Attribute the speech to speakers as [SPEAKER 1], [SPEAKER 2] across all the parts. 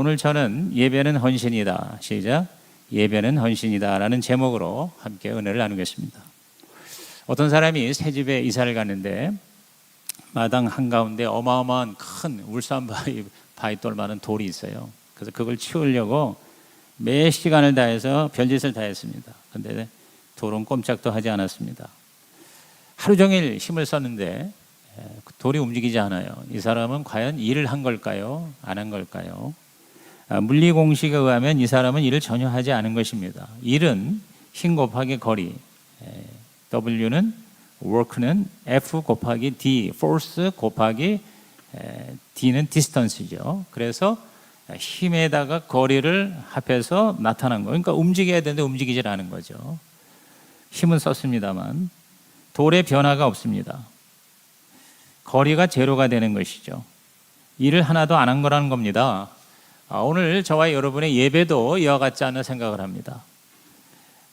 [SPEAKER 1] 오늘 저는 예배는 헌신이다. 시작. 예배는 헌신이다라는 제목으로 함께 은혜를 나누겠습니다. 어떤 사람이 새 집에 이사를 갔는데 마당 한가운데 어마어마한 큰 울산 바위, 바위돌 많은 돌이 있어요. 그래서 그걸 치우려고 매 시간을 다해서 별짓을 다 했습니다. 근데 돌은 꼼짝도 하지 않았습니다. 하루 종일 힘을 썼는데 에, 돌이 움직이지 않아요. 이 사람은 과연 일을 한 걸까요? 안 한 걸까요? 아, 물리 공식에 의하면 이 사람은 일을 전혀 하지 않은 것입니다. 일은 힘 곱하기 거리, 에, W는 work는 F 곱하기 D, force 곱하기 에, D는 distance죠. 그래서 힘에다가 거리를 합해서 나타난 거. 그러니까 움직여야 되는데 움직이질 않은 거죠. 힘은 썼습니다만 돌의 변화가 없습니다. 거리가 제로가 되는 것이죠. 일을 하나도 안 한 거라는 겁니다. 아, 오늘 저와 여러분의 예배도 이와 같지 않은 생각을 합니다.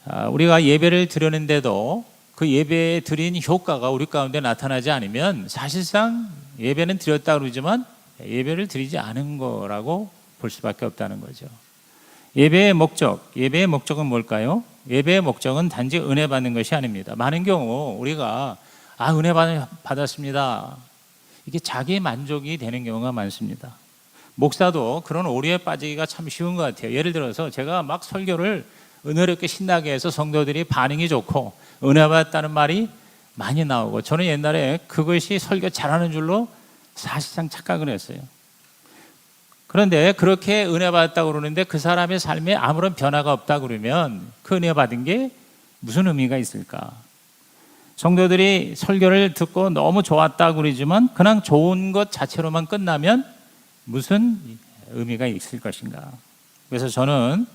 [SPEAKER 1] 아, 우리가 예배를 드렸는데도 그 예배에 드린 효과가 우리 가운데 나타나지 않으면 사실상 예배는 드렸다 그러지만 예배를 드리지 않은 거라고 볼 수밖에 없다는 거죠. 예배의 목적, 예배의 목적은 뭘까요? 예배의 목적은 단지 은혜 받는 것이 아닙니다. 많은 경우 우리가 아 은혜 받- 받았습니다. 이게 자기 만족이 되는 경우가 많습니다. 목사도 그런 오류에 빠지기가 참 쉬운 것 같아요. 예를 들어서 제가 막 설교를 은혜롭게 신나게 해서 성도들이 반응이 좋고 은혜 받았다는 말이 많이 나오고 저는 옛날에 그것이 설교 잘하는 줄로 사실상 착각을 했어요. 그런데 그렇게 은혜 받았다고 그러는데 그 사람의 삶에 아무런 변화가 없다 그러면 그 은혜 받은 게 무슨 의미가 있을까? 성도들이 설교를 듣고 너무 좋았다 그러지만 그냥 좋은 것 자체로만 끝나면 무슨 의미가 있을 것인가? 그래서 저는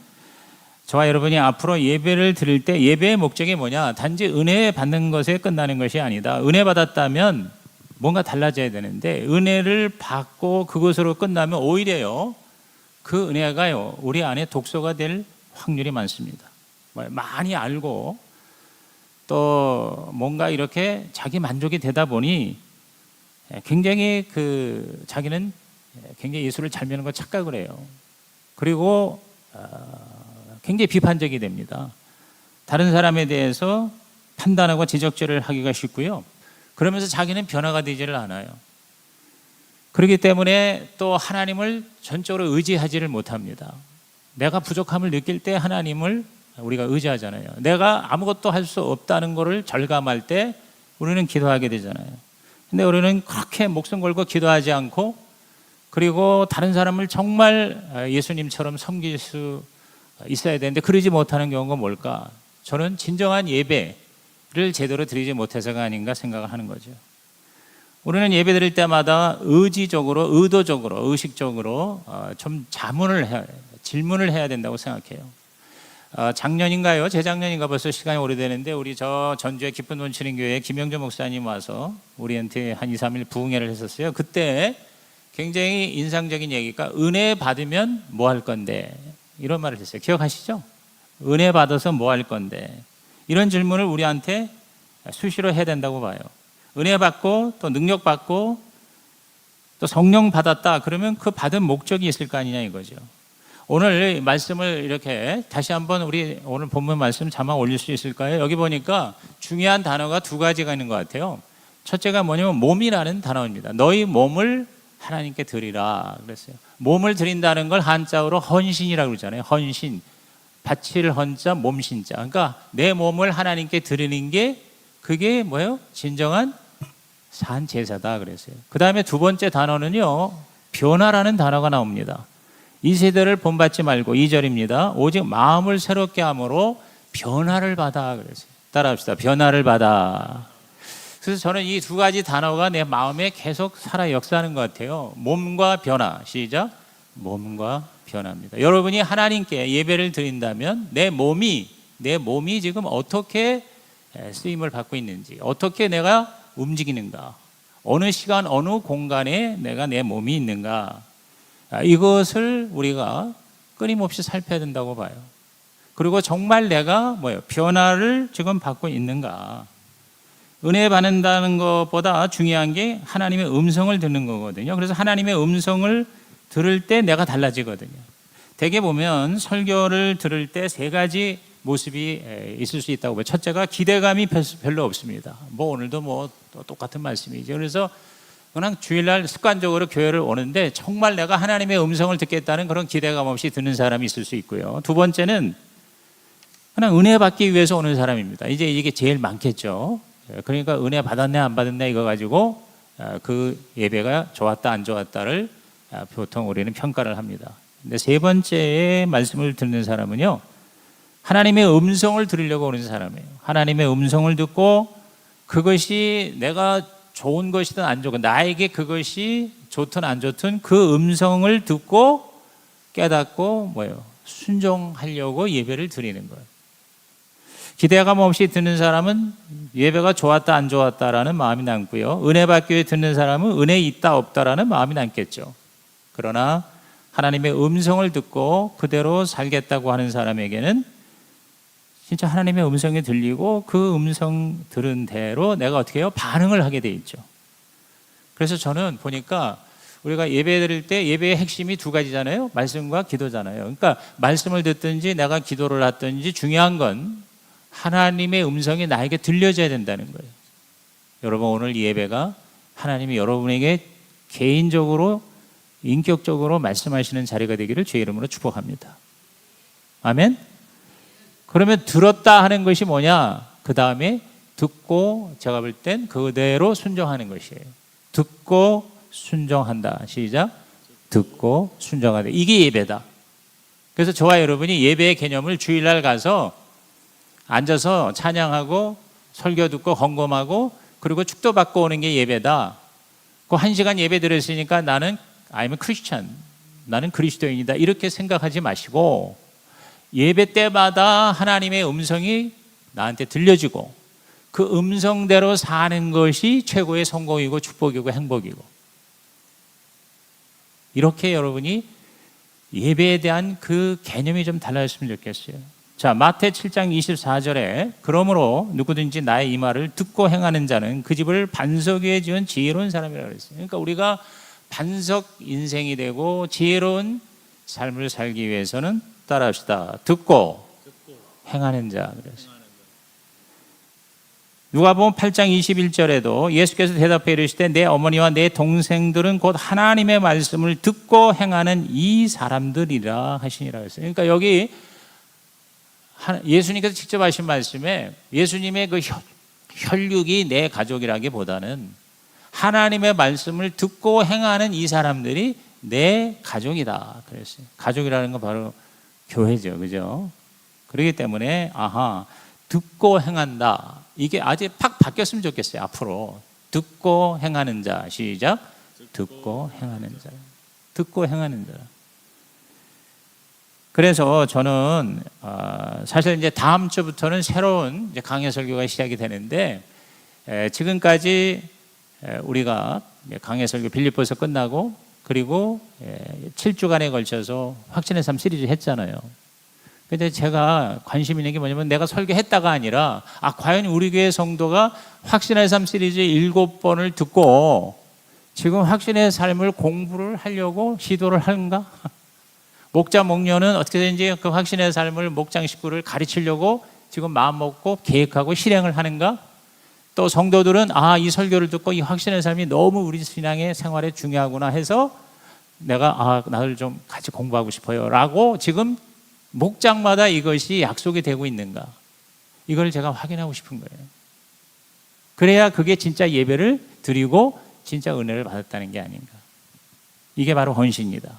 [SPEAKER 1] 저와 여러분이 앞으로 예배를 드릴 때 예배의 목적이 뭐냐? 단지 은혜 받는 것에 끝나는 것이 아니다. 은혜 받았다면 뭔가 달라져야 되는데 은혜를 받고 그것으로 끝나면 오히려요 그 은혜가요 우리 안에 독소가 될 확률이 많습니다. 뭐 많이 알고 또 뭔가 이렇게 자기 만족이 되다 보니 굉장히 그 자기는 굉장히 예수를 잘 믿는 거 착각을 해요. 그리고 어, 굉장히 비판적이 됩니다. 다른 사람에 대해서 판단하고 지적질을 하기가 쉽고요. 그러면서 자기는 변화가 되지를 않아요. 그렇기 때문에 또 하나님을 전적으로 의지하지를 못합니다. 내가 부족함을 느낄 때 하나님을 우리가 의지하잖아요. 내가 아무것도 할 수 없다는 것을 절감할 때 우리는 기도하게 되잖아요. 근데 우리는 그렇게 목숨 걸고 기도하지 않고 그리고 다른 사람을 정말 예수님처럼 섬길 수 있어야 되는데 그러지 못하는 경우가 뭘까? 저는 진정한 예배를 제대로 드리지 못해서가 아닌가 생각을 하는 거죠. 우리는 예배 드릴 때마다 의지적으로, 의도적으로, 의식적으로 어, 좀 자문을 해야, 질문을 해야 된다고 생각해요. 어, 작년인가요? 재작년인가 벌써 시간이 오래되는데 우리 저 전주의 기쁜 논치는 교회 김영조 목사님 와서 우리한테 한 2, 3일 부흥회를 했었어요. 그때 굉장히 인상적인 얘기가 은혜 받으면 뭐 할 건데 이런 말을 했어요. 기억하시죠? 은혜 받아서 뭐 할 건데 이런 질문을 우리한테 수시로 해야 된다고 봐요. 은혜 받고 또 능력 받고 또 성령 받았다 그러면 그 받은 목적이 있을 거 아니냐 이거죠. 오늘 말씀을 이렇게 다시 한번 우리 오늘 본문 말씀 자막 올릴 수 있을까요? 여기 보니까 중요한 단어가 두 가지가 있는 것 같아요. 첫째가 뭐냐면 몸이라는 단어입니다. 너희 몸을 하나님께 드리라 그랬어요. 몸을 드린다는 걸 한자어로 헌신이라고 그러잖아요. 헌신. 바칠 헌자 몸신자. 그러니까 내 몸을 하나님께 드리는 게 그게 뭐예요? 진정한 산 제사다 그랬어요. 그다음에 두 번째 단어는요. 변화라는 단어가 나옵니다. 이 세대를 본받지 말고 2절입니다. 오직 마음을 새롭게 함으로 변화를 받아 그랬어요. 따라합시다. 변화를 받아. 그래서 저는 이 두 가지 단어가 내 마음에 계속 살아 역사하는 것 같아요. 몸과 변화. 시작. 몸과 변화입니다. 여러분이 하나님께 예배를 드린다면 내 몸이 내 몸이 지금 어떻게 쓰임을 받고 있는지, 어떻게 내가 움직이는가, 어느 시간 어느 공간에 내가 내 몸이 있는가, 아, 이것을 우리가 끊임없이 살펴야 된다고 봐요. 그리고 정말 내가 뭐예요? 변화를 지금 받고 있는가? 은혜 받는다는 것보다 중요한 게 하나님의 음성을 듣는 거거든요. 그래서 하나님의 음성을 들을 때 내가 달라지거든요. 대개 보면 설교를 들을 때 세 가지 모습이 에, 있을 수 있다고 봐요. 첫째가 기대감이 별- 별로 없습니다. 뭐 오늘도 뭐또 똑같은 말씀이죠. 그래서 그냥 주일날 습관적으로 교회를 오는데 정말 내가 하나님의 음성을 듣겠다는 그런 기대감 없이 듣는 사람이 있을 수 있고요. 두 번째는 그냥 은혜 받기 위해서 오는 사람입니다. 이제 이게 제일 많겠죠. 예, 그러니까 은혜 받았네 안 받았네 이거 가지고 아, 그 예배가 좋았다 안 좋았다를 아, 보통 우리는 평가를 합니다. 근데 세 번째의 말씀을 듣는 사람은요. 하나님의 음성을 들으려고 오는 사람이에요. 하나님의 음성을 듣고 그것이 내가 좋은 것이든 안 좋고 나에게 그것이 좋든 안 좋든 그 음성을 듣고 깨닫고 뭐예요? 순종하려고 예배를 드리는 거예요. 기대감 없이 듣는 사람은 예배가 좋았다 안 좋았다라는 마음이 남고요. 은혜 받기 위해 듣는 사람은 은혜 있다 없다라는 마음이 남겠죠. 그러나 하나님의 음성을 듣고 그대로 살겠다고 하는 사람에게는 진짜 하나님의 음성이 들리고 그 음성 들은 대로 내가 어떻게 해요? 반응을 하게 돼 있죠. 그래서 저는 보니까 우리가 예배 드릴 때 예배의 핵심이 두 가지잖아요. 말씀과 기도잖아요. 그러니까 말씀을 듣든지 내가 기도를 하든지 중요한 건 하나님의 음성이 나에게 들려져야 된다는 거예요. 여러분 오늘 이 예배가 하나님이 여러분에게 개인적으로 인격적으로 말씀하시는 자리가 되기를 주의 이름으로 축복합니다. 아멘. 그러면 들었다 하는 것이 뭐냐? 그 다음에 듣고 제가 볼 땐 그대로 순종하는 것이에요. 듣고 순종한다. 시작. 듣고 순종한다. 이게 예배다. 그래서 저와 여러분이 예배의 개념을 주일날 가서 앉아서 찬양하고 설교 듣고 헌금하고 그리고 축도 받고 오는 게 예배다. 그 한 시간 예배 들었으니까 나는 I'm a Christian. 나는 그리스도인이다. 이렇게 생각하지 마시고 예배 때마다 하나님의 음성이 나한테 들려지고 그 음성대로 사는 것이 최고의 성공이고 축복이고 행복이고 이렇게 여러분이 예배에 대한 그 개념이 좀 달라졌으면 좋겠어요. 자, 마태 7장 24절에 그러므로 누구든지 나의 이 말을 듣고 행하는 자는 그 집을 반석 위에 지은 지혜로운 사람이라고 그랬어요. 그러니까 우리가 반석 인생이 되고 지혜로운 삶을 살기 위해서는 따라합시다. 듣고, 행하는 자 그랬어요. 누가 보면 8장 21절에도 예수께서 대답해 이르시되 내 어머니와 내 동생들은 곧 하나님의 말씀을 듣고 행하는 이 사람들이라 하시니라 했어요. 그러니까 여기 하- 예수님께서 직접 하신 말씀에 예수님의 그 혈- 혈육이 내 가족이라기보다는 하나님의 말씀을 듣고 행하는 이 사람들이 내 가족이다 그랬어요. 가족이라는 건 바로 교회죠, 그죠? 그렇기 때문에 아하 듣고 행한다. 이게 아주 팍 바뀌었으면 좋겠어요. 앞으로 듣고 행하는 자 시작. 듣고 행하는 자. 듣고 행하는 자. 그래서 저는 어, 사실 이제 다음 주부터는 새로운 강해 설교가 시작이 되는데 에, 지금까지 에, 우리가 강해 설교 빌립보서 끝나고 그리고 에, 7주간에 걸쳐서 확신의 삶 시리즈 했잖아요. 근데 제가 관심 있는 게 뭐냐면 내가 설교했다가 아니라 아 과연 우리 교회 성도가 확신의 삶 시리즈 일곱 번을 듣고 지금 확신의 삶을 공부를 하려고 시도를 하는가? 목자 목녀는 어떻게든지 그 확신의 삶을 목장 식구를 가르치려고 지금 마음 먹고 계획하고 실행을 하는가? 또 성도들은 아 이 설교를 듣고 이 확신의 삶이 너무 우리 신앙의 생활에 중요하구나 해서 내가 아 나를 좀 같이 공부하고 싶어요 라고 지금 목장마다 이것이 약속이 되고 있는가? 이걸 제가 확인하고 싶은 거예요. 그래야 그게 진짜 예배를 드리고 진짜 은혜를 받았다는 게 아닌가. 이게 바로 헌신이다.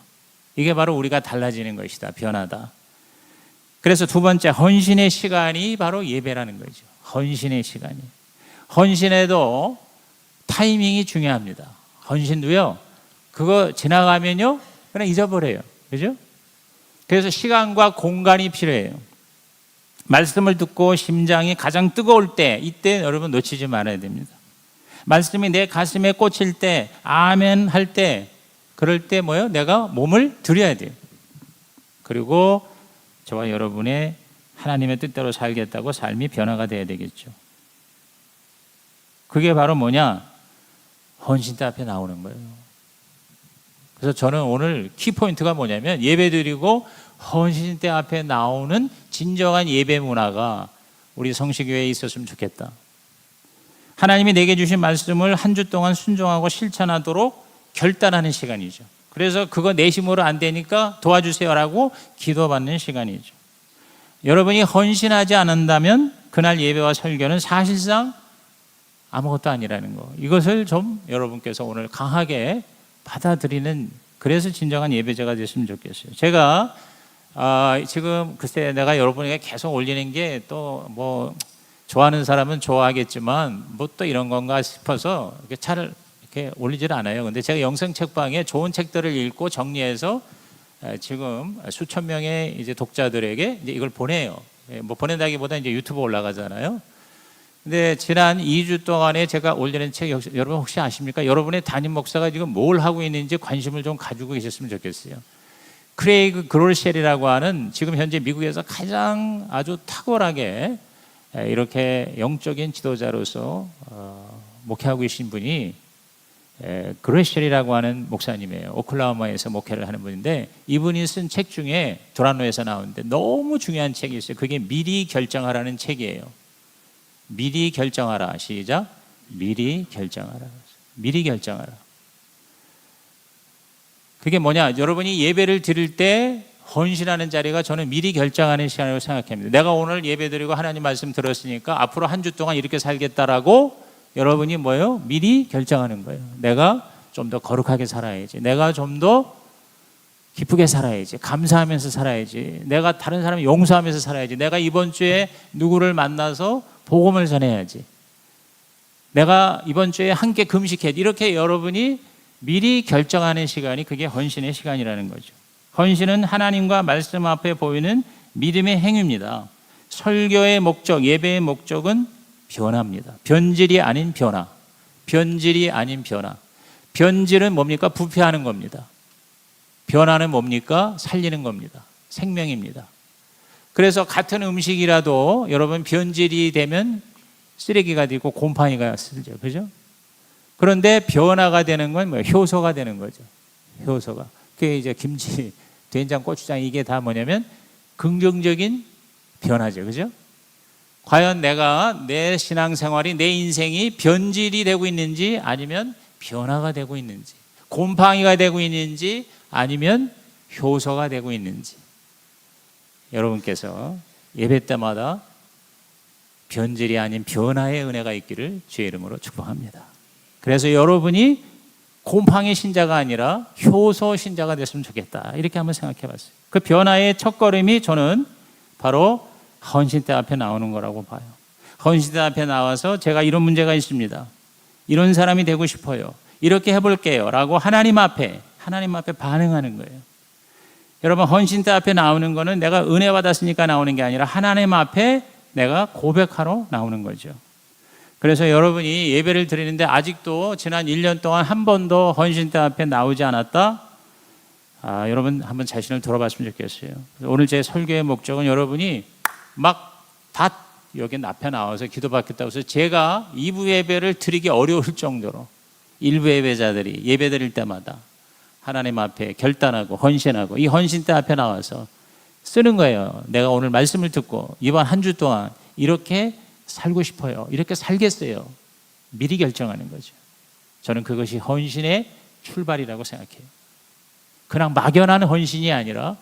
[SPEAKER 1] 이게 바로 우리가 달라지는 것이다. 변하다. 그래서 두 번째 헌신의 시간이 바로 예배라는 거죠. 헌신의 시간이. 헌신에도 타이밍이 중요합니다. 헌신도요. 그거 지나가면요. 그냥 잊어버려요. 그죠? 그래서 시간과 공간이 필요해요. 말씀을 듣고 심장이 가장 뜨거울 때 이때 여러분 놓치지 말아야 됩니다. 말씀이 내 가슴에 꽂힐 때 아멘 할 때 그럴 때 뭐요? 내가 몸을 들여야 돼요. 그리고 저와 여러분의 하나님의 뜻대로 살겠다고 삶이 변화가 돼야 되겠죠. 그게 바로 뭐냐? 헌신 때 앞에 나오는 거예요. 그래서 저는 오늘 키포인트가 뭐냐면 예배 드리고 헌신대 앞에 나오는 진정한 예배 문화가 우리 성시교회에 있었으면 좋겠다. 하나님이 내게 주신 말씀을 한 주 동안 순종하고 실천하도록 결단하는 시간이죠. 그래서 그거 내 힘으로 안 되니까 도와주세요라고 기도받는 시간이죠. 여러분이 헌신하지 않는다면 그날 예배와 설교는 사실상 아무것도 아니라는 거. 이것을 좀 여러분께서 오늘 강하게 받아들이는 그래서 진정한 예배자가 됐으면 좋겠어요. 제가 아, 지금 글쎄 내가 여러분에게 계속 올리는 게 또 뭐 좋아하는 사람은 좋아하겠지만 뭐 또 이런 건가 싶어서 차를 이렇게 올리질 않아요. 근데 제가 영성 책방에 좋은 책들을 읽고 정리해서 에, 지금 수천 명의 이제 독자들에게 이제 이걸 보내요. 예, 뭐 보낸다기보다 이제 유튜브 올라가잖아요. 근데 지난 2주 동안에 제가 올리는 책 역시 여러분 혹시 아십니까? 여러분의 담임 목사가 지금 뭘 하고 있는지 관심을 좀 가지고 계셨으면 좋겠어요. 크레이그 그롤쉘이라고 하는 지금 현재 미국에서 가장 아주 탁월하게 에, 이렇게 영적인 지도자로서 어, 목회하고 계신 분이 에, 그레쉘이라고 하는 목사님이에요. 오클라호마에서 목회를 하는 분인데 이분이 쓴 책 중에 도란노에서 나오는데 너무 중요한 책이 있어요. 그게 미리 결정하라는 책이에요. 미리 결정하라. 시작. 미리 결정하라. 미리 결정하라. 그게 뭐냐? 여러분이 예배를 드릴 때 헌신하는 자리가 저는 미리 결정하는 시간이라고 생각합니다. 내가 오늘 예배 드리고 하나님 말씀 들었으니까 앞으로 한 주 동안 이렇게 살겠다라고 여러분이 뭐예요? 미리 결정하는 거예요. 내가 좀 더 거룩하게 살아야지. 내가 좀 더 기쁘게 살아야지. 감사하면서 살아야지. 내가 다른 사람 용서하면서 살아야지. 내가 이번 주에 누구를 만나서 복음을 전해야지. 내가 이번 주에 함께 금식해. 이렇게 여러분이 미리 결정하는 시간이 그게 헌신의 시간이라는 거죠. 헌신은 하나님과 말씀 앞에 보이는 믿음의 행위입니다. 설교의 목적, 예배의 목적은 변화입니다. 변질이 아닌 변화. 변질이 아닌 변화. 변질은 뭡니까? 부패하는 겁니다. 변화는 뭡니까? 살리는 겁니다. 생명입니다. 그래서 같은 음식이라도 여러분 변질이 되면 쓰레기가 되고 곰팡이가 쓰죠. 그죠? 그런데 변화가 되는 건 뭐예요? 효소가 되는 거죠. 효소가. 그게 이제 김치, 된장, 고추장 이게 다 뭐냐면 긍정적인 변화죠. 그죠? 과연 내가 내 신앙생활이 내 인생이 변질이 되고 있는지 아니면 변화가 되고 있는지 곰팡이가 되고 있는지 아니면 효소가 되고 있는지 여러분께서 예배 때마다 변질이 아닌 변화의 은혜가 있기를 주의 이름으로 축복합니다. 그래서 여러분이 곰팡이 신자가 아니라 효소 신자가 됐으면 좋겠다. 이렇게 한번 생각해 봤어요. 그 변화의 첫 걸음이 저는 바로 헌신대 앞에 나오는 거라고 봐요. 헌신대 앞에 나와서 제가 이런 문제가 있습니다. 이런 사람이 되고 싶어요. 이렇게 해볼게요. 라고 하나님 앞에, 하나님 앞에 반응하는 거예요. 여러분, 헌신대 앞에 나오는 거는 내가 은혜 받았으니까 나오는 게 아니라 하나님 앞에 내가 고백하러 나오는 거죠. 그래서 여러분이 예배를 드리는데 아직도 지난 1년 동안 한 번도 헌신대 앞에 나오지 않았다? 아, 여러분 한번 자신을 돌아봤으면 좋겠어요. 오늘 제 설교의 목적은 여러분이 막 다 여기 앞에 나와서 기도받겠다고 해서 제가 2부 예배를 드리기 어려울 정도로 일부 예배자들이 예배 드릴 때마다 하나님 앞에 결단하고 헌신하고 이 헌신대 앞에 나와서 쓰는 거예요. 내가 오늘 말씀을 듣고 이번 한 주 동안 이렇게 살고 싶어요. 이렇게 살겠어요. 미리 결정하는 거죠. 저는 그것이 헌신의 출발이라고 생각해요. 그냥 막연한 헌신이 아니라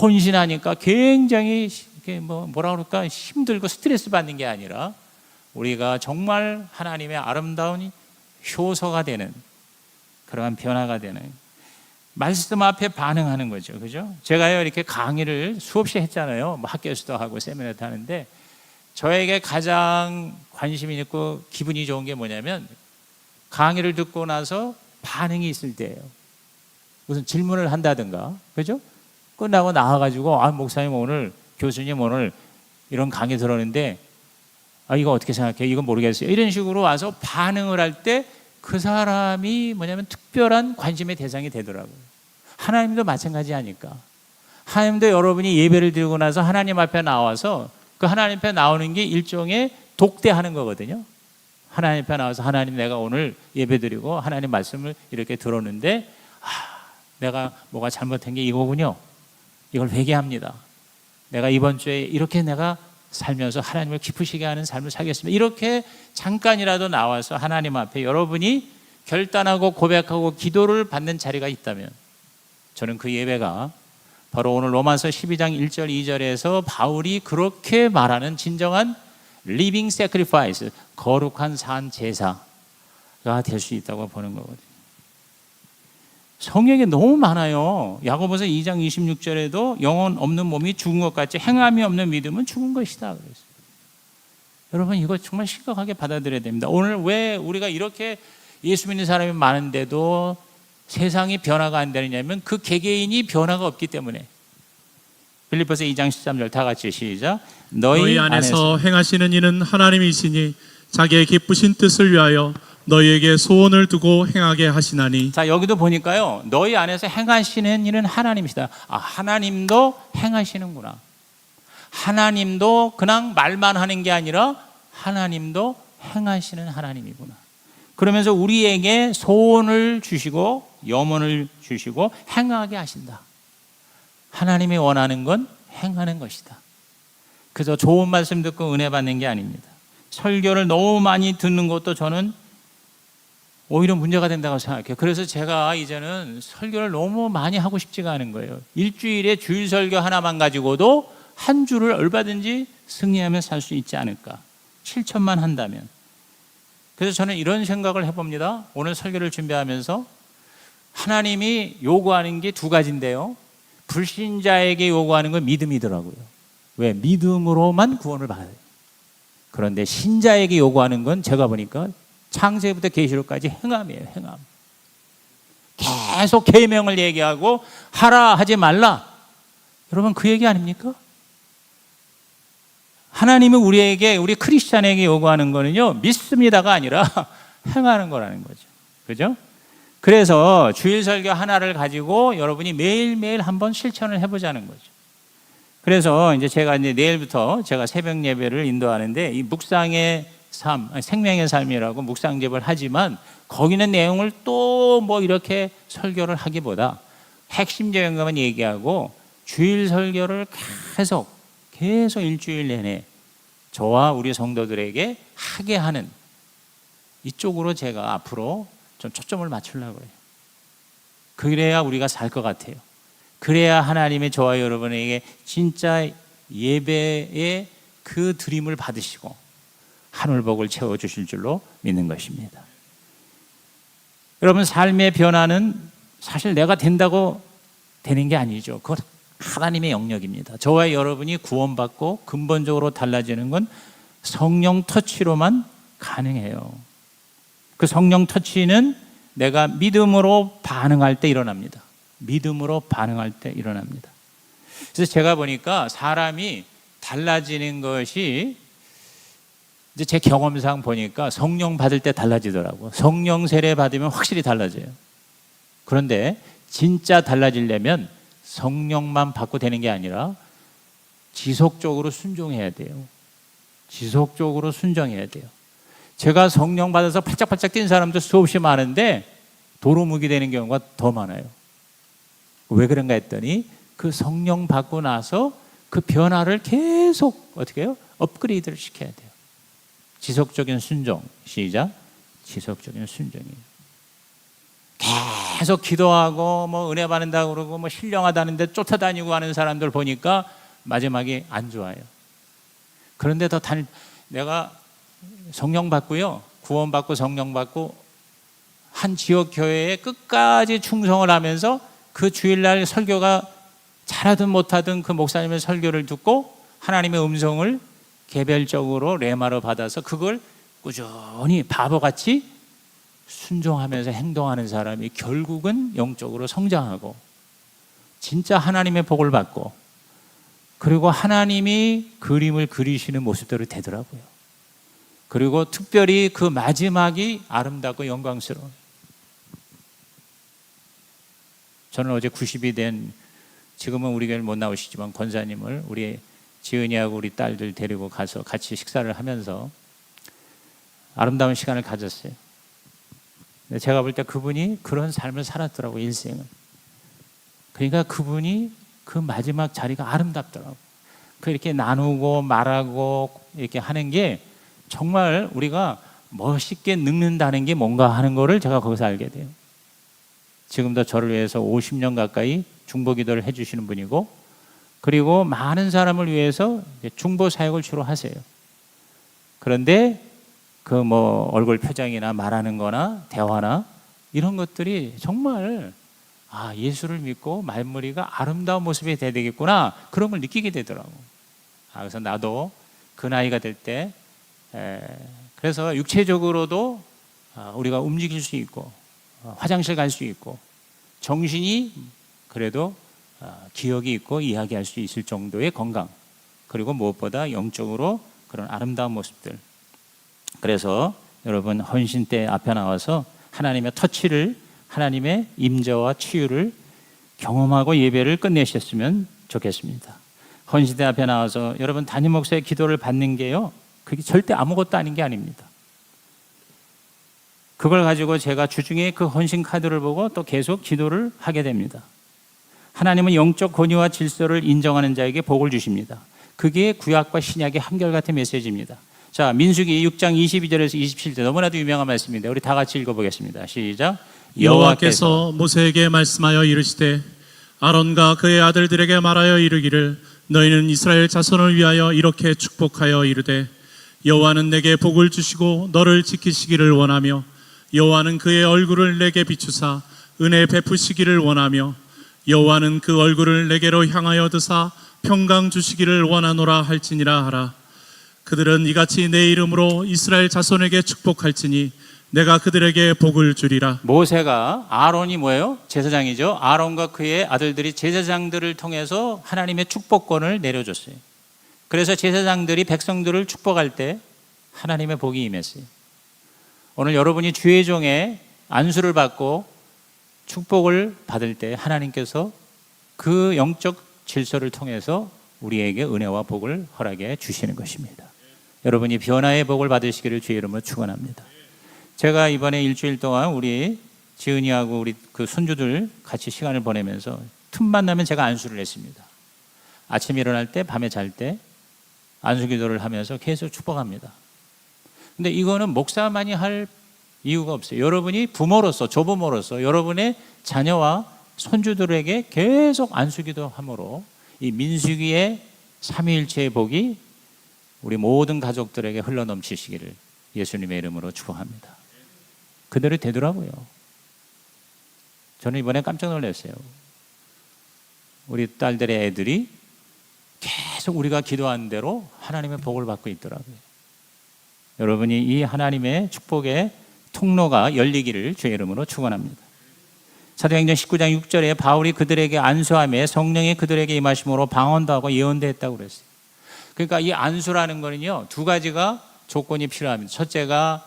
[SPEAKER 1] 헌신하니까 굉장히 이렇게 뭐 뭐라 그럴까 힘들고 스트레스 받는 게 아니라 우리가 정말 하나님의 아름다운 효소가 되는 그러한 변화가 되는 말씀 앞에 반응하는 거죠. 그죠? 제가요, 이렇게 강의를 수없이 했잖아요. 뭐 학교에서도 하고 세미나도 하는데 저에게 가장 관심이 있고 기분이 좋은 게 뭐냐면 강의를 듣고 나서 반응이 있을 때예요. 무슨 질문을 한다든가, 그죠? 끝나고 나와가지고, 아, 목사님 오늘, 교수님 오늘 이런 강의 들었는데, 아, 이거 어떻게 생각해요? 이건 모르겠어요. 이런 식으로 와서 반응을 할 때 그 사람이 뭐냐면 특별한 관심의 대상이 되더라고요. 하나님도 마찬가지 하니까. 하나님도 여러분이 예배를 드리고 나서 하나님 앞에 나와서 그 하나님 앞에 나오는 게 일종의 독대하는 거거든요. 하나님 앞에 나와서 하나님 내가 오늘 예배 드리고 하나님 말씀을 이렇게 들었는데 아, 내가 뭐가 잘못한 게 이거군요. 이걸 회개합니다. 내가 이번 주에 이렇게 내가 살면서 하나님을 기쁘시게 하는 삶을 살겠습니다. 이렇게 잠깐이라도 나와서 하나님 앞에 여러분이 결단하고 고백하고 기도를 받는 자리가 있다면 저는 그 예배가 바로 오늘 로마서 12장 1절 2절에서 바울이 그렇게 말하는 진정한 리빙 세크리파이스 거룩한 산 제사가 될 수 있다고 보는 거거든요. 성경에 너무 많아요. 야고보서 2장 26절에도 영혼 없는 몸이 죽은 것 같이 행함이 없는 믿음은 죽은 것이다 그랬어요. 여러분 이거 정말 심각하게 받아들여야 됩니다. 오늘 왜 우리가 이렇게 예수 믿는 사람이 많은데도 세상이 변화가 안 되느냐면 그 개개인이 변화가 없기 때문에 빌립보서 2장 13절 다 같이 시작 너희,
[SPEAKER 2] 너희 안에서 행하시는 이는 하나님이시니 자기의 기쁘신 뜻을 위하여 너희에게 소원을 두고 행하게 하시나니.
[SPEAKER 1] 자 여기도 보니까요. 너희 안에서 행하시는 일은 하나님이시다. 아 하나님도 행하시는구나. 하나님도 그냥 말만 하는 게 아니라 하나님도 행하시는 하나님이구나. 그러면서 우리에게 소원을 주시고 염원을 주시고 행하게 하신다. 하나님이 원하는 건 행하는 것이다. 그저 좋은 말씀 듣고 은혜 받는 게 아닙니다. 설교를 너무 많이 듣는 것도 저는 오히려 문제가 된다고 생각해요. 그래서 제가 이제는 설교를 너무 많이 하고 싶지가 않은 거예요. 일주일에 주일 설교 하나만 가지고도 한 주를 얼마든지 승리하며 살 수 있지 않을까. 7천만 한다면. 그래서 저는 이런 생각을 해봅니다. 오늘 설교를 준비하면서 하나님이 요구하는 게 두 가지인데요. 불신자에게 요구하는 건 믿음이더라고요. 왜? 믿음으로만 구원을 받아요. 그런데 신자에게 요구하는 건 제가 보니까 창세부터 계시록까지 행함이에요. 행함. 계속 계명을 얘기하고 하라 하지 말라. 여러분 그 얘기 아닙니까? 하나님은 우리에게 우리 크리스찬에게 요구하는 거는요 믿습니다가 아니라 행하는 거라는 거죠. 그죠? 그래서 주일 설교 하나를 가지고 여러분이 매일매일 한번 실천을 해 보자는 거죠. 그래서 이제 제가 이제 내일부터 제가 새벽 예배를 인도하는데 이 묵상의 삶, 생명의 삶이라고 묵상집을 하지만 거기는 내용을 또 뭐 이렇게 설교를 하기보다 핵심적인 것만 얘기하고 주일 설교를 계속 계속 일주일 내내 저와 우리 성도들에게 하게 하는 이쪽으로 제가 앞으로 좀 초점을 맞추려고 해요. 그래야 우리가 살 것 같아요. 그래야 하나님의 저와 여러분에게 진짜 예배의 그 드림을 받으시고 하늘복을 채워 주실 줄로 믿는 것입니다. 여러분 삶의 변화는 사실 내가 된다고 되는 게 아니죠. 그건 하나님의 영역입니다. 저와 여러분이 구원받고 근본적으로 달라지는 건 성령 터치로만 가능해요. 그 성령 터치는 내가 믿음으로 반응할 때 일어납니다. 믿음으로 반응할 때 일어납니다. 그래서 제가 보니까 사람이 달라지는 것이 이제 제 경험상 보니까 성령 받을 때 달라지더라고. 성령 세례 받으면 확실히 달라져요. 그런데 진짜 달라지려면 성령만 받고 되는 게 아니라 지속적으로 순종해야 돼요. 지속적으로 순종해야 돼요. 제가 성령 받아서 팔짝팔짝 뛴 사람도 수없이 많은데 도루묵이 되는 경우가 더 많아요. 왜 그런가 했더니 그 성령 받고 나서 그 변화를 계속 어떻게 해요? 업그레이드를 시켜야 돼요. 지속적인 순종. 시작. 지속적인 순종이에요. 계속 기도하고 뭐 은혜 받는다고 그러고 뭐 신령하다는데 쫓아다니고 하는 사람들 보니까 마지막에 안 좋아요. 그런데 더 단, 내가 성령 받고요. 구원 받고 성령 받고 한 지역 교회에 끝까지 충성을 하면서 그 주일날 설교가 잘하든 못하든 그 목사님의 설교를 듣고 하나님의 음성을 개별적으로 레마로 받아서 그걸 꾸준히 바보같이 순종하면서 행동하는 사람이 결국은 영적으로 성장하고 진짜 하나님의 복을 받고 그리고 하나님이 그림을 그리시는 모습대로 되더라고요. 그리고 특별히 그 마지막이 아름답고 영광스러운. 저는 어제 90이 된 지금은 우리 교회 못 나오시지만 권사님을 우리 지은이하고 우리 딸들 데리고 가서 같이 식사를 하면서 아름다운 시간을 가졌어요. 제가 볼 때 그분이 그런 삶을 살았더라고 일생을. 그러니까 그분이 그 마지막 자리가 아름답더라고. 그 이렇게 나누고 말하고 이렇게 하는 게 정말 우리가 멋있게 늙는다는 게 뭔가 하는 거를 제가 거기서 알게 돼요. 지금도 저를 위해서 50년 가까이 중보 기도를 해주시는 분이고 그리고 많은 사람을 위해서 중보 사역을 주로 하세요. 그런데 그 뭐 얼굴 표정이나 말하는 거나 대화나 이런 것들이 정말 아, 예수를 믿고 말머리가 아름다운 모습이 돼야 되겠구나. 그런 걸 느끼게 되더라고. 아, 그래서 나도 그 나이가 될 때, 에, 그래서 육체적으로도 아, 우리가 움직일 수 있고, 어, 화장실 갈 수 있고, 정신이 그래도 아, 기억이 있고 이야기할 수 있을 정도의 건강, 그리고 무엇보다 영적으로 그런 아름다운 모습들. 그래서 여러분 헌신 때 앞에 나와서 하나님의 터치를 하나님의 임재와 치유를 경험하고 예배를 끝내셨으면 좋겠습니다. 헌신 때 앞에 나와서 여러분 담임 목사의 기도를 받는 게요. 그게 절대 아무것도 아닌 게 아닙니다. 그걸 가지고 제가 주중에 그 헌신 카드를 보고 또 계속 기도를 하게 됩니다. 하나님은 영적 권위와 질서를 인정하는 자에게 복을 주십니다. 그게 구약과 신약의 한결같은 메시지입니다. 자, 민수기 6장 22절에서 27절 너무나도 유명한 말씀인데 우리 다 같이 읽어보겠습니다. 시작.
[SPEAKER 2] 여호와께서 모세에게 말씀하여 이르시되 아론과 그의 아들들에게 말하여 이르기를 너희는 이스라엘 자손을 위하여 이렇게 축복하여 이르되 여호와는 내게 복을 주시고 너를 지키시기를 원하며 여호와는 그의 얼굴을 내게 비추사 은혜 베푸시기를 원하며 여호와는 그 얼굴을 내게로 향하여 드사 평강 주시기를 원하노라 할지니라 하라 그들은 이같이 내 이름으로 이스라엘 자손에게 축복할지니 내가 그들에게 복을 주리라
[SPEAKER 1] 모세가 아론이 뭐예요? 제사장이죠. 아론과 그의 아들들이 제사장들을 통해서 하나님의 축복권을 내려줬어요. 그래서 제사장들이 백성들을 축복할 때 하나님의 복이 임했어요. 오늘 여러분이 주의 종의 안수를 받고 축복을 받을 때 하나님께서 그 영적 질서를 통해서 우리에게 은혜와 복을 허락해 주시는 것입니다. 여러분이 변화의 복을 받으시기를 주의 이름으로 축원합니다. 제가 이번에 일주일 동안 우리 지은이하고 우리 그 손주들 같이 시간을 보내면서 틈만 나면 제가 안수를 했습니다. 아침에 일어날 때, 밤에 잘 때 안수 기도를 하면서 계속 축복합니다. 근데 이거는 목사만이 할 이유가 없어요. 여러분이 부모로서, 조부모로서 여러분의 자녀와 손주들에게 계속 안수 기도 함으로 이 민수기의 삼위일체의 복이 우리 모든 가족들에게 흘러 넘치시기를 예수님의 이름으로 축복합니다. 그대로 되더라고요. 저는 이번에 깜짝 놀랐어요. 우리 딸들의 애들이 계속 우리가 기도한 대로 하나님의 복을 받고 있더라고요. 여러분이 이 하나님의 축복의 통로가 열리기를 주의 이름으로 축원합니다. 사도행전 19장 6절에 바울이 그들에게 안수함에 성령이 그들에게 임하심으로 방언도 하고 예언도 했다고 그랬어요. 그러니까 이 안수라는 거는요 두 가지가 조건이 필요합니다. 첫째가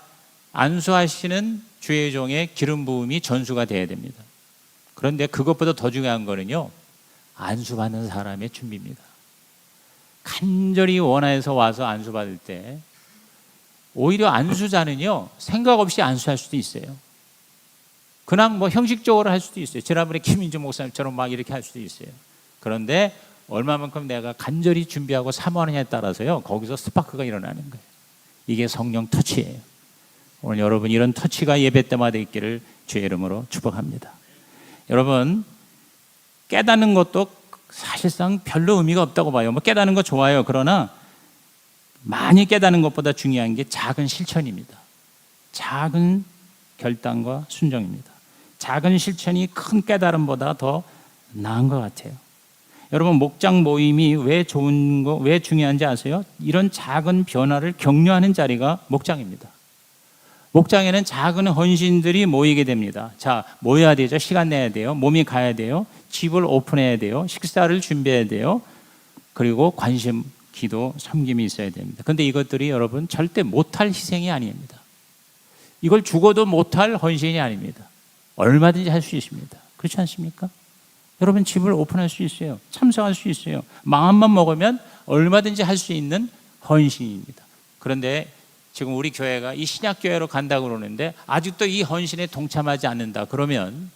[SPEAKER 1] 안수하시는 주의 종의 기름 부음이 전수가 돼야 됩니다. 그런데 그것보다 더 중요한 거는요 안수받는 사람의 준비입니다. 간절히 원하여서 와서 안수받을 때 오히려 안수자는요 생각 없이 안수할 수도 있어요. 그냥 뭐 형식적으로 할 수도 있어요. 지난번에 김인주 목사님처럼 막 이렇게 할 수도 있어요. 그런데 얼마만큼 내가 간절히 준비하고 사모하느냐에 따라서요 거기서 스파크가 일어나는 거예요. 이게 성령 터치예요. 오늘 여러분 이런 터치가 예배 때마다 있기를 주의 이름으로 축복합니다. 여러분 깨닫는 것도 사실상 별로 의미가 없다고 봐요. 뭐 깨닫는 거 좋아요. 그러나 많이 깨닫는 것보다 중요한 게 작은 실천입니다. 작은 결단과 순종입니다. 작은 실천이 큰 깨달음보다 더 나은 것 같아요. 여러분 목장 모임이 왜 좋은 거, 왜 중요한지 아세요? 이런 작은 변화를 격려하는 자리가 목장입니다. 목장에는 작은 헌신들이 모이게 됩니다. 자, 모여야 되죠. 시간 내야 돼요. 몸이 가야 돼요. 집을 오픈해야 돼요. 식사를 준비해야 돼요. 그리고 관심, 기도, 섬김이 있어야 됩니다. 근데 이것들이 여러분 절대 못할 희생이 아닙니다. 이걸 죽어도 못할 헌신이 아닙니다. 얼마든지 할 수 있습니다. 그렇지 않습니까? 여러분 집을 오픈할 수 있어요. 참석할 수 있어요. 마음만 먹으면 얼마든지 할 수 있는 헌신입니다. 그런데 지금 우리 교회가 이 신약 교회로 간다고 그러는데 아직도 이 헌신에 동참하지 않는다. 그러면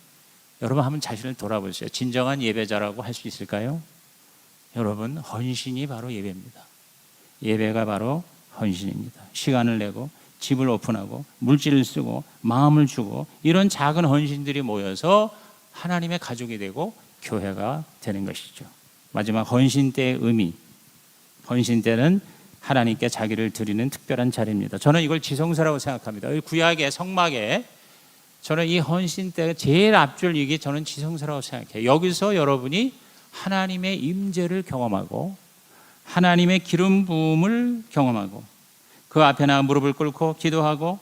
[SPEAKER 1] 여러분 한번 자신을 돌아보세요. 진정한 예배자라고 할 수 있을까요? 여러분 헌신이 바로 예배입니다. 예배가 바로 헌신입니다. 시간을 내고 집을 오픈하고 물질을 쓰고 마음을 주고 이런 작은 헌신들이 모여서 하나님의 가족이 되고 교회가 되는 것이죠. 마지막 헌신 때의 의미. 헌신 때는 하나님께 자기를 드리는 특별한 자리입니다. 저는 이걸 지성사라고 생각합니다. 이 구약의 성막에 저는 이 헌신 때 제일 앞줄 이게 저는 지성사라고 생각해요. 여기서 여러분이 하나님의 임재를 경험하고 하나님의 기름 부음을 경험하고 그 앞에 나 무릎을 꿇고 기도하고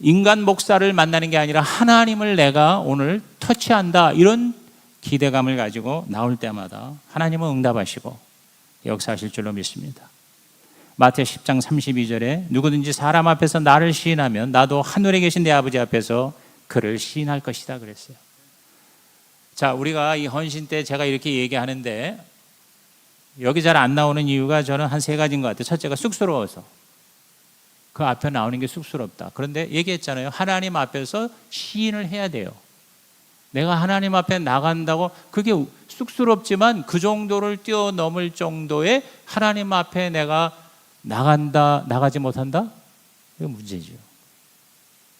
[SPEAKER 1] 인간 목사를 만나는 게 아니라 하나님을 내가 오늘 터치한다 이런 기대감을 가지고 나올 때마다 하나님은 응답하시고 역사하실 줄로 믿습니다. 마태 10장 32절에 누구든지 사람 앞에서 나를 시인하면 나도 하늘에 계신 내 아버지 앞에서 그를 시인할 것이다 그랬어요. 자, 우리가 이 헌신 때 제가 이렇게 얘기하는데 여기 잘 안 나오는 이유가 저는 한 세 가지인 것 같아요. 첫째가 쑥스러워서. 그 앞에 나오는 게 쑥스럽다. 그런데 얘기했잖아요. 하나님 앞에서 시인을 해야 돼요. 내가 하나님 앞에 나간다고 그게 쑥스럽지만 그 정도를 뛰어넘을 정도의 하나님 앞에 내가 나간다, 나가지 못한다? 이거 문제죠.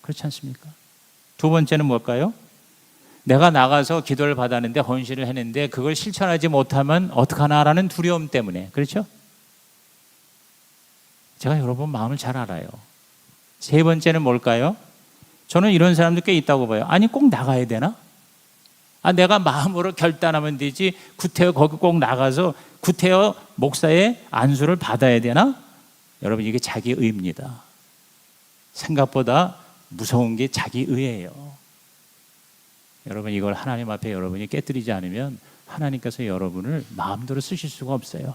[SPEAKER 1] 그렇지 않습니까? 두 번째는 뭘까요? 내가 나가서 기도를 받았는데 헌신을 했는데 그걸 실천하지 못하면 어떡하나라는 두려움 때문에 그렇죠? 제가 여러분 마음을 잘 알아요. 세 번째는 뭘까요? 저는 이런 사람들 꽤 있다고 봐요. 아니 꼭 나가야 되나? 아 내가 마음으로 결단하면 되지 구태여 거기 꼭 나가서 구태여 목사의 안수를 받아야 되나? 여러분 이게 자기 의입니다. 생각보다 무서운 게 자기 의예요. 여러분 이걸 하나님 앞에 여러분이 깨뜨리지 않으면 하나님께서 여러분을 마음대로 쓰실 수가 없어요.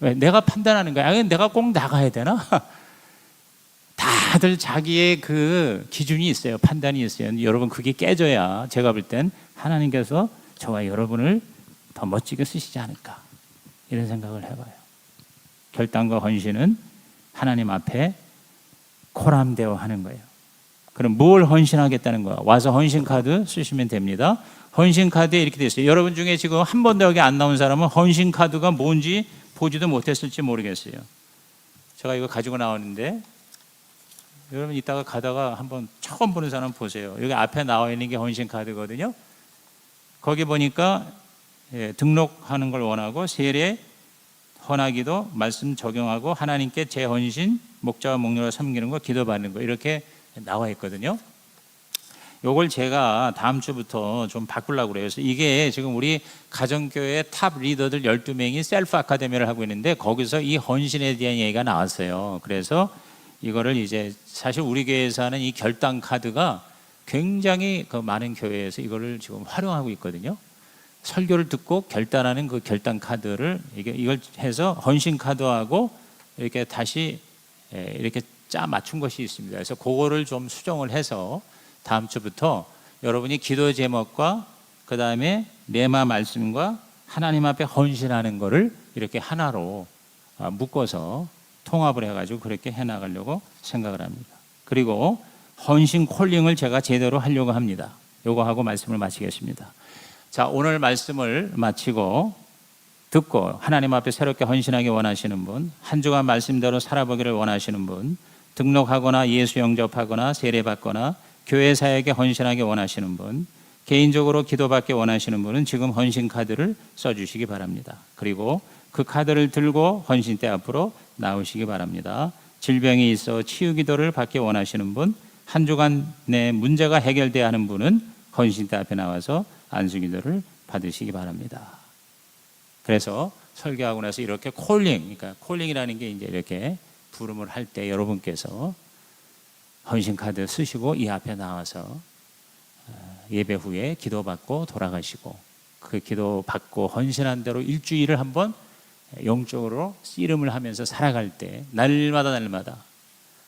[SPEAKER 1] 왜? 내가 판단하는 거야. 아니, 내가 꼭 나가야 되나? 다들 자기의 그 기준이 있어요. 판단이 있어요. 여러분 그게 깨져야 제가 볼 땐 하나님께서 저와 여러분을 더 멋지게 쓰시지 않을까 이런 생각을 해봐요. 결단과 헌신은 하나님 앞에 코람되어 하는 거예요. 그럼 뭘 헌신하겠다는 거야? 와서 헌신 카드 쓰시면 됩니다. 헌신 카드에 이렇게 되어 있어요. 여러분 중에 지금 한 번도 여기 안 나온 사람은 헌신 카드가 뭔지 보지도 못했을지 모르겠어요. 제가 이거 가지고 나오는데 여러분 이따가 가다가 한번 처음 보는 사람 보세요. 여기 앞에 나와 있는 게 헌신 카드거든요. 거기 보니까 예, 등록하는 걸 원하고 세례 헌하기도 말씀 적용하고 하나님께 제 헌신 목자와 목료를 섬기는 거 기도받는 거 이렇게 나와 있거든요. 요걸 제가 다음 주부터 좀 바꾸려고 그래요. 이게 지금 우리 가정교회 탑 리더들 12명이 셀프 아카데미를 하고 있는데 거기서 이 헌신에 대한 얘기가 나왔어요. 그래서 이거를 이제 사실 우리 교회에서 하는 이 결단 카드가 굉장히 그 많은 교회에서 이거를 지금 활용하고 있거든요. 설교를 듣고 결단하는 그 결단 카드를 이게 이걸 해서 헌신 카드하고 이렇게 다시 예, 이렇게 짜 맞춘 것이 있습니다. 그래서 그거를 좀 수정을 해서 다음 주부터 여러분이 기도 제목과 그 다음에 내마 말씀과 하나님 앞에 헌신하는 거를 이렇게 하나로 아, 묶어서 통합을 해가지고 그렇게 해나가려고 생각을 합니다. 그리고 헌신 콜링을 제가 제대로 하려고 합니다. 요거 하고 말씀을 마치겠습니다. 자, 오늘 말씀을 마치고 듣고 하나님 앞에 새롭게 헌신하기 원하시는 분, 한 주간 말씀대로 살아보기를 원하시는 분, 등록하거나 예수 영접하거나 세례받거나 교회 사역에 헌신하기 원하시는 분, 개인적으로 기도받기 원하시는 분은 지금 헌신 카드를 써주시기 바랍니다. 그리고 그 카드를 들고 헌신 때 앞으로 나오시기 바랍니다. 질병이 있어 치유 기도를 받기 원하시는 분, 한 주간 내 문제가 해결돼야 하는 분은 헌신 때 앞에 나와서 안수 기도를 받으시기 바랍니다. 그래서 설교하고 나서 이렇게 콜링, 그러니까 콜링이라는 게 이제 이렇게 부름을 할 때 여러분께서 헌신 카드 쓰시고 이 앞에 나와서 어, 예배 후에 기도받고 돌아가시고 그 기도받고 헌신한 대로 일주일을 한번 영적으로 씨름을 하면서 살아갈 때 날마다 날마다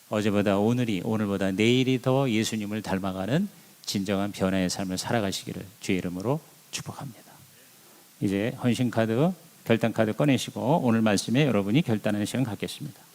[SPEAKER 1] 어제보다 오늘이 오늘보다 내일이 더 예수님을 닮아가는 진정한 변화의 삶을 살아가시기를 주의 이름으로 축복합니다. 이제 헌신 카드, 결단 카드 꺼내시고 오늘 말씀에 여러분이 결단하는 시간 갖겠습니다.